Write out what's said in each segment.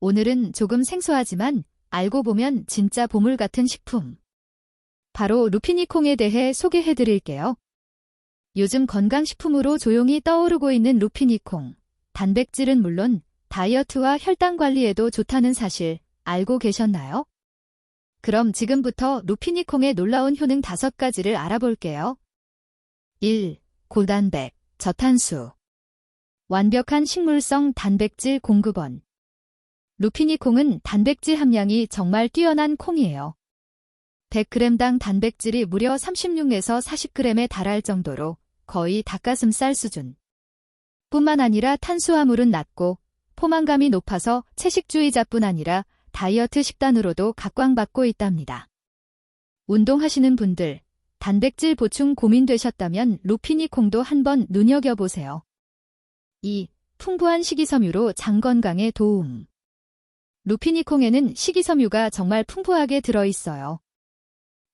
오늘은 조금 생소하지만 알고 보면 진짜 보물 같은 식품. 바로 루피니콩에 대해 소개해 드릴게요. 요즘 건강식품으로 조용히 떠오르고 있는 루피니콩. 단백질은 물론 다이어트와 혈당 관리에도 좋다는 사실 알고 계셨나요? 그럼 지금부터 루피니콩의 놀라운 효능 5가지를 알아볼게요. 1. 고단백, 저탄수. 완벽한 식물성 단백질 공급원. 루피니 콩은 단백질 함량이 정말 뛰어난 콩이에요. 100g당 단백질이 무려 36에서 40g에 달할 정도로 거의 닭가슴살 수준. 뿐만 아니라 탄수화물은 낮고 포만감이 높아서 채식주의자뿐 아니라 다이어트 식단으로도 각광받고 있답니다. 운동하시는 분들, 단백질 보충 고민되셨다면 루피니콩도 한번 눈여겨보세요. 2. 풍부한 식이섬유로 장 건강에 도움. 루피니콩에는 식이섬유가 정말 풍부하게 들어있어요.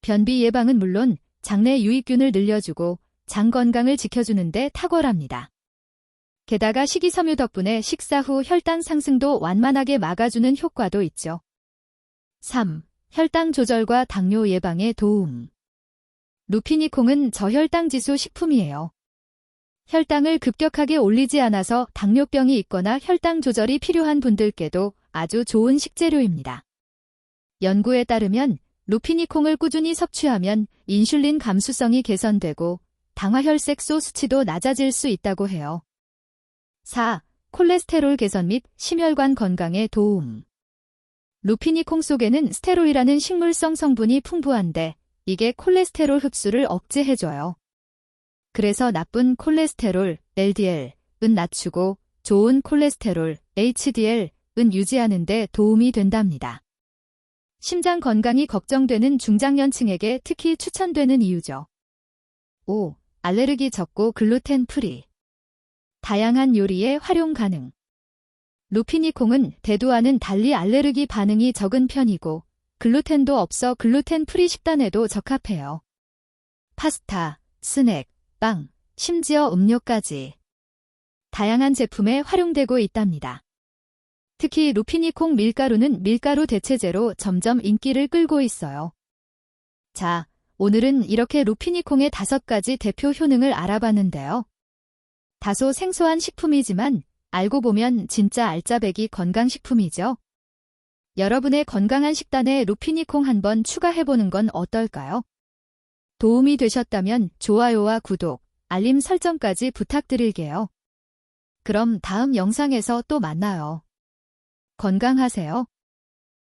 변비 예방은 물론 장내 유익균을 늘려주고 장 건강을 지켜주는데 탁월합니다. 게다가 식이섬유 덕분에 식사 후 혈당 상승도 완만하게 막아주는 효과도 있죠. 3. 혈당 조절과 당뇨 예방에 도움. 루피니콩은 저혈당 지수 식품이에요. 혈당을 급격하게 올리지 않아서 당뇨병이 있거나 혈당 조절이 필요한 분들께도 아주 좋은 식재료입니다. 연구에 따르면 루피니콩을 꾸준히 섭취하면 인슐린 감수성이 개선되고 당화혈색소 수치도 낮아질 수 있다고 해요. 4. 콜레스테롤 개선 및 심혈관 건강에 도움. 루피니콩 속에는 스테롤이라는 식물성 성분이 풍부한데 이게 콜레스테롤 흡수를 억제해줘요. 그래서 나쁜 콜레스테롤, LDL, 은 낮추고 좋은 콜레스테롤, HDL, 은 유지하는 데 도움이 된답니다. 심장 건강이 걱정되는 중장년층에게 특히 추천되는 이유죠. 5. 알레르기 적고 글루텐 프리. 다양한 요리에 활용 가능. 루피니콩은 대두와는 달리 알레르기 반응이 적은 편이고 글루텐도 없어 글루텐 프리 식단에도 적합해요. 파스타, 스낵, 빵, 심지어 음료까지 다양한 제품에 활용되고 있답니다. 특히 루피니콩 밀가루는 밀가루 대체제로 점점 인기를 끌고 있어요. 자, 오늘은 이렇게 루피니콩의 다섯 가지 대표 효능을 알아봤는데요. 다소 생소한 식품이지만 알고 보면 진짜 알짜배기 건강식품이죠. 여러분의 건강한 식단에 루피니콩 한번 추가해보는 건 어떨까요? 도움이 되셨다면 좋아요와 구독, 알림 설정까지 부탁드릴게요. 그럼 다음 영상에서 또 만나요. 건강하세요.